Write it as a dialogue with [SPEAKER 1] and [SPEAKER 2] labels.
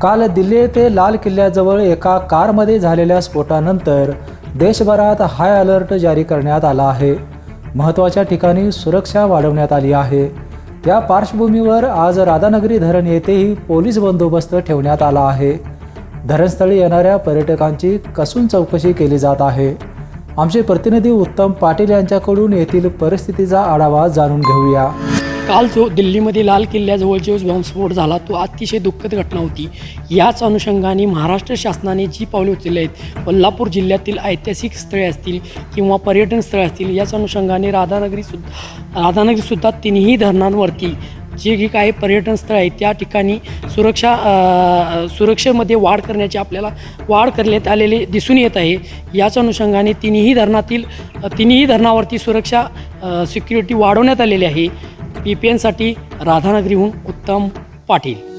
[SPEAKER 1] काल दिल्ली येथे लाल किल्ल्याजवळ एका कारमध्ये झालेल्या स्फोटानंतर देशभरात हाय अलर्ट जारी करण्यात आला आहे. महत्त्वाच्या ठिकाणी सुरक्षा वाढवण्यात आली आहे. या पार्श्वभूमीवर आज राधानगरी धरण येथेही पोलीस बंदोबस्त ठेवण्यात आला आहे. धरणस्थळी येणाऱ्या पर्यटकांची कसून चौकशी केली जात आहे. आमचे प्रतिनिधी उत्तम पाटील यांच्याकडून येथील परिस्थितीचा आढावा जाणून घेऊया.
[SPEAKER 2] काल जो दिल्लीमध्ये लाल किल्ल्याजवळ जो बॉम्बस्फोट झाला तो अतिशय दुःखद घटना होती. याच अनुषंगाने महाराष्ट्र शासनाने जी पावले उचलली आहेत कोल्हापूर जिल्ह्यातील ऐतिहासिक स्थळे असतील किंवा पर्यटन स्थळे असतील याच अनुषंगाने राधानगरीसुद्धा राधानगरीसुद्धा तिन्ही धरणांवरती जे की काही पर्यटन स्थळ आहेत त्या ठिकाणी सुरक्षा सुरक्षेमध्ये वाढ करण्याची आपल्याला वाढ करण्यात आलेले दिसून येत आहे. याच अनुषंगाने तिन्ही धरणातील तिन्ही धरणावरती सुरक्षा सिक्युरिटी वाढवण्यात आलेली आहे. पी पी एनसाठी राधानगरीहून उत्तम पाटील.